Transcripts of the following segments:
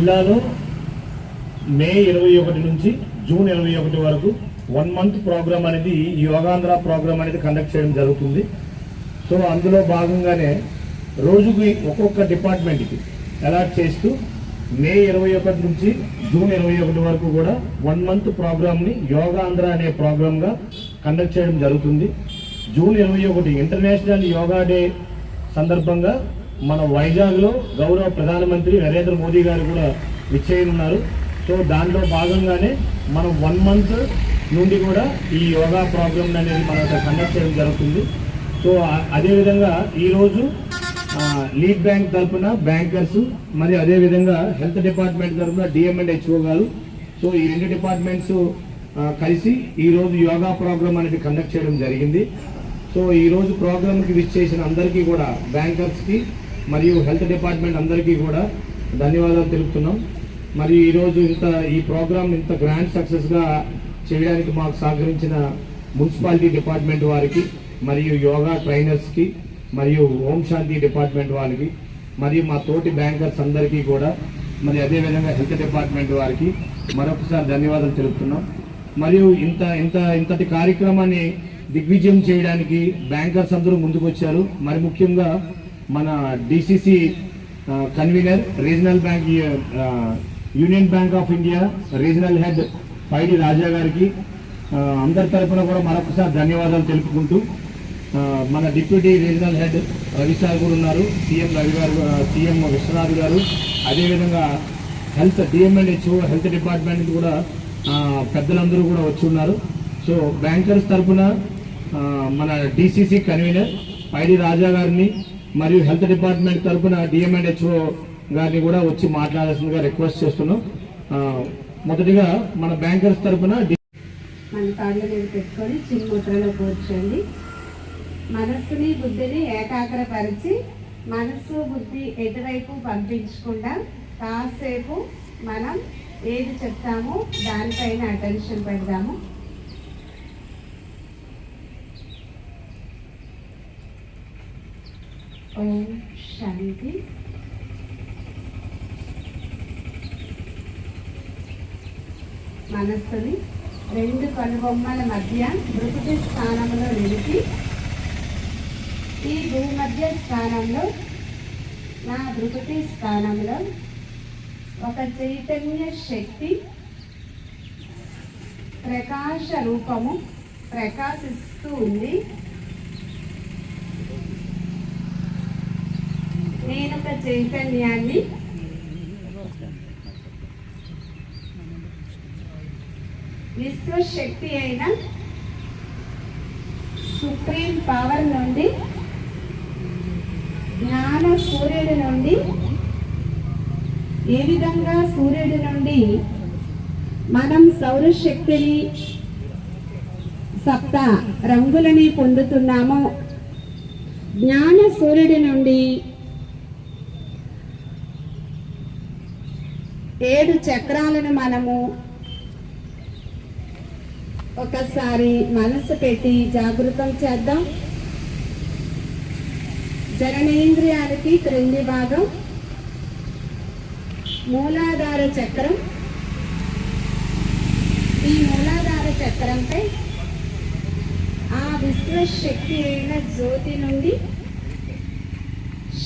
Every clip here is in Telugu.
జిల్లాలో మే ఇరవై ఒకటి నుంచి జూన్ ఇరవై ఒకటి వరకు వన్ మంత్ ప్రోగ్రామ్ అనేది యోగాంధ్ర ప్రోగ్రామ్ అనేది కండక్ట్ చేయడం జరుగుతుంది. సో అందులో భాగంగానే రోజుకి ఒక్కొక్క డిపార్ట్మెంట్కి అలాట్ చేస్తూ మే ఇరవై ఒకటి నుంచి జూన్ ఇరవై ఒకటి వరకు కూడా వన్ మంత్ ప్రోగ్రామ్ని యోగాంధ్ర అనే ప్రోగ్రామ్గా కండక్ట్ చేయడం జరుగుతుంది. జూన్ ఇరవై ఒకటి ఇంటర్నేషనల్ యోగా డే సందర్భంగా మన వైజాగ్లో గౌరవ ప్రధానమంత్రి నరేంద్ర మోదీ గారు కూడా విచ్చేయనున్నారు. సో దాంట్లో భాగంగానే మనం వన్ మంత్ నుండి కూడా ఈ యోగా ప్రోగ్రామ్ అనేది మనం కండక్ట్ చేయడం జరుగుతుంది. సో అదేవిధంగా ఈరోజు లీడ్ బ్యాంక్ తరఫున బ్యాంకర్స్ మరి అదేవిధంగా హెల్త్ డిపార్ట్మెంట్ తరఫున డిఎంఎండ్ హెచ్ఓ గారు సో ఈ రెండు డిపార్ట్మెంట్స్ కలిసి ఈరోజు యోగా ప్రోగ్రామ్ అనేది కండక్ట్ చేయడం జరిగింది. సో ఈ రోజు ప్రోగ్రామ్కి విచ్ చేసిన అందరికీ కూడా బ్యాంకర్స్కి మరియు హెల్త్ డిపార్ట్మెంట్ అందరికీ కూడా ధన్యవాదాలు తెలుపుతున్నాం. మరి ఈరోజు ఇంత ఈ ప్రోగ్రామ్ ఇంత గ్రాండ్ సక్సెస్గా చేయడానికి మాకు సహకరించిన మున్సిపాలిటీ డిపార్ట్మెంట్ వారికి మరియు యోగా ట్రైనర్స్కి మరియు హోమ్ శాంతి డిపార్ట్మెంట్ వారికి మరియు మా తోటి బ్యాంకర్స్ అందరికీ కూడా మరి అదేవిధంగా హెల్త్ డిపార్ట్మెంట్ వారికి మరొకసారి ధన్యవాదాలు తెలుపుతున్నాం. మరియు ఇంత ఇంత ఇంతటి కార్యక్రమాన్ని దిగ్విజయం చేయడానికి బ్యాంకర్స్ అందరూ ముందుకు వచ్చారు మరి ముఖ్యంగా మన DCC convener regional bank union bank of India regional head Paidi Raja garu అందరి తరపున కూడా మరొకసారి ధన్యవాదాలు తెలుపుకుంటూ మన deputy regional head Ravi sir కూడా ఉన్నారు సీఎం రవి గారు సీఎం విశ్వనాథ్ గారు. అదేవిధంగా హెల్త్ డిఎంఎన్హెచ్ఓ హెల్త్ డిపార్ట్మెంట్ కూడా పెద్దలందరూ కూడా వచ్చి ఉన్నారు. సో బ్యాంకర్స్ తరపున మన డిసిసి కన్వీనర్ పైడి రాజా గారిని మరియు హెల్త్ డిపార్ట్మెంట్ తరపున డిఎంఎన్హెచ్ఓ గారిని కూడా వచ్చి మాట్లాడాల్సిందిగా రిక్వెస్ట్ చేస్తున్నాం. మొదటిగా మన బ్యాంకర్స్ తరపున మన కాళ్ళ మీద పెట్టుకొని చిన్ముద్రలో కూర్చోండి మనస్సుని బుద్ధిని ఏకాగ్రపరిచి మనస్సు బుద్ధి ఎటువైపు పంపించకుండా కాసేపు మనం ఏది చెప్తామో దానిపైన అటెన్షన్ పెడదాము. ఓం శాంతి. మనస్సుని రెండు కనుబొమ్మల మధ్య మృతి స్థానంలో నిలిపి ఈ భూమధ్య స్థానంలో నా భృకుటి స్థానంలో ఒక చైతన్య శక్తి ప్రకాశ రూపము ప్రకాశిస్తూ ఉంది. నేను ఒక చైతన్యాన్ని విశ్వశక్తి అయిన సుప్రీం పవర్ నుండి జ్ఞాన సూర్యుడి నుండి ఏ విధంగా సూర్యుడి నుండి మనం సౌరశక్తిని సప్త రంగులని పొందుతున్నామో జ్ఞాన సూర్యుడి నుండి ఏడు చక్రాలను మనము ఒకసారి మనసు పెట్టి జాగృతం చేద్దాం. జననేంద్రియాలకి క్రింది భాగం. మూలాధార చక్రం. ఈ మూలాధార చక్రంపై ఆ విశ్వశక్తి అయిన జ్యోతి నుండి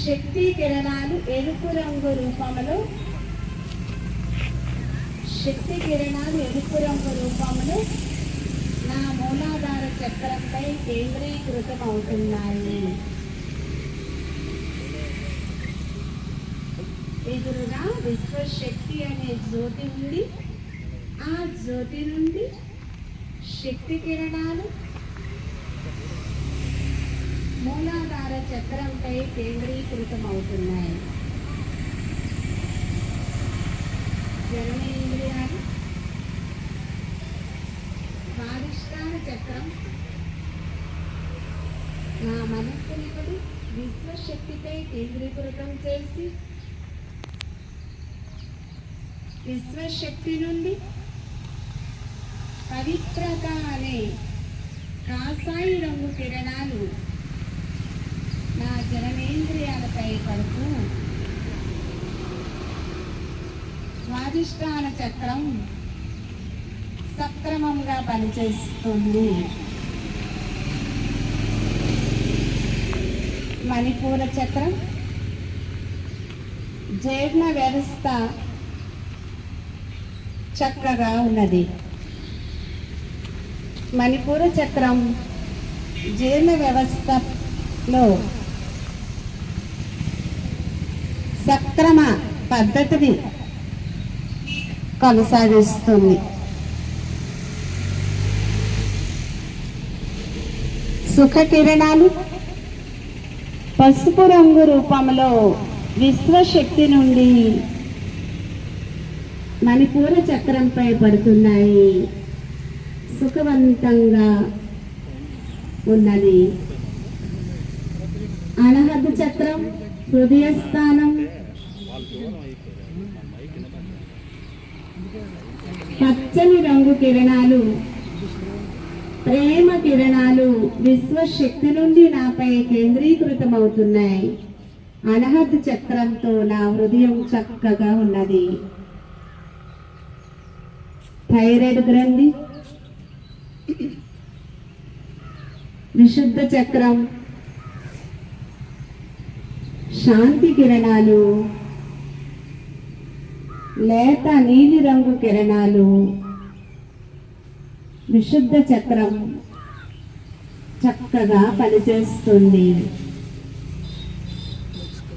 శక్తి కిరణాలు ఎరుపు రంగు రూపంలో శక్తి కిరణాలు ఎరుపు రంగు రూపంలో నా మూలాధార చక్రంపై కేంద్రీకృతం అవుతున్నాయి ఎదురుగా విశ్వశక్తి అనే జ్యోతి ఉంది. ఆ జ్యోతి నుండి శక్తి కిరణాలు మూలాధార చక్రంపై కేంద్రీకృతం అవుతున్నాయి జననేంద్రియాలు స్వాదిష్టాన చక్రం నా మనస్సుని కూడా విశ్వశక్తిపై కేంద్రీకృతం చేసి విశ్వశక్తి నుండి పవిత్రత అనే కాసాయి రంగు కిరణాలు. నా జననేంద్రియాలపై స్వాధిష్టాన చక్రం సక్రమంగా పనిచేస్తుంది. మణిపూర చక్రం జీర్ణ వ్యవస్థ చక్కగా ఉన్నది. మణిపూర చక్రం జీర్ణ వ్యవస్థలో సక్రమ పద్ధతిని కొనసాగిస్తుంది. సుఖ కిరణాలు పసుపు రంగు రూపంలో విశ్వశక్తి నుండి మణిపూర చక్రంపై పడుతున్నాయి. సుఖవంతంగా ఉన్నది. అనహద్ చక్రం హృదయస్థానం స్థానం పచ్చని రంగు కిరణాలు ప్రేమ కిరణాలు విశ్వశక్తి నుండి నాపై కేంద్రీకృతమవుతున్నాయి. అనహత్ చక్రంతో నా హృదయం చక్కగా ఉన్నది. థైరాయిడ్ గ్రంథి విశుద్ధ చక్రం శాంతి కిరణాలు లేత నీలి రంగు కిరణాలు. విశుద్ధ చక్రం చక్కగా పనిచేస్తుంది.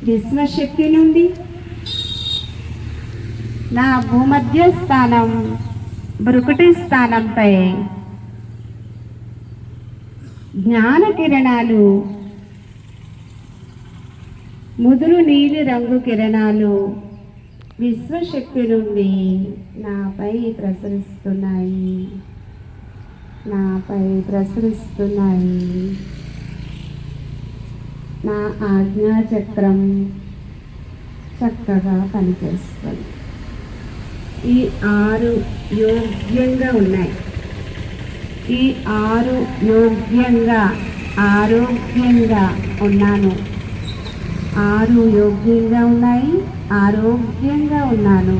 విశ్వశక్తి నుండి నా భూమధ్య స్థానం బ్రుకుటి స్థానంపై జ్ఞాన కిరణాలు ముదురు నీలి రంగు కిరణాలు. విశ్వశక్తి నుండి నాపై ప్రసరిస్తున్నాయి. నాపై ప్రసరిస్తున్నాయి. నా ఆజ్ఞా చక్రం చక్కగా పనిచేస్తుంది. ఈ ఆరు యోగ్యంగా ఉన్నాయి. ఈ ఆరు యోగ్యంగా ఆరోగ్యంగా ఉన్నాను. ఆరు యోగ్యంగా ఉన్నాయి. ఆరోగ్యంగా ఉన్నాను.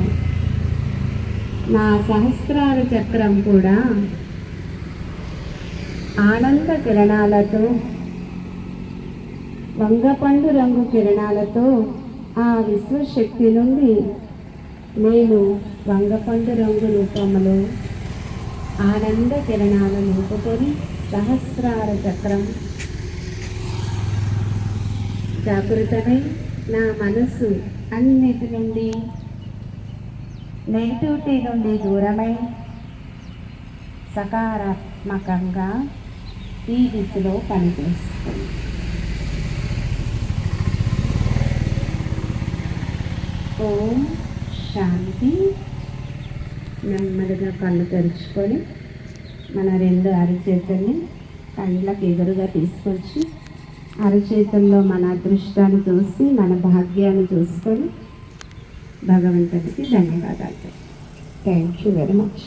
నా సహస్రార చక్రం కూడా ఆనంద కిరణాలతో వంగపండు రంగు కిరణాలతో ఆ విశ్వశక్తి నుండి నేను వంగపండు రంగు రూపంలో ఆనంద కిరణాలను నింపుకొని సహస్రార చక్రం జాగృతమై నా మనస్సు అన్నిటి నుండి నెగిటివిటీ నుండి దూరమై సకారాత్మకంగా ఈ దిశలో పనిచేస్తుంది. ఓం శాంతి. నెమ్మదిగా కళ్ళు తెరుచుకొని మన రెండు అరిచేతుల్ని కళ్ళకి ఎదురుగా తీసుకొచ్చి అరచేతుల్లో మన అదృష్టాన్ని చూసి మన భాగ్యాన్ని చూసుకొని భగవంతుడికి ధన్యవాదాలు థ్యాంక్ యూ వెరీ మచ్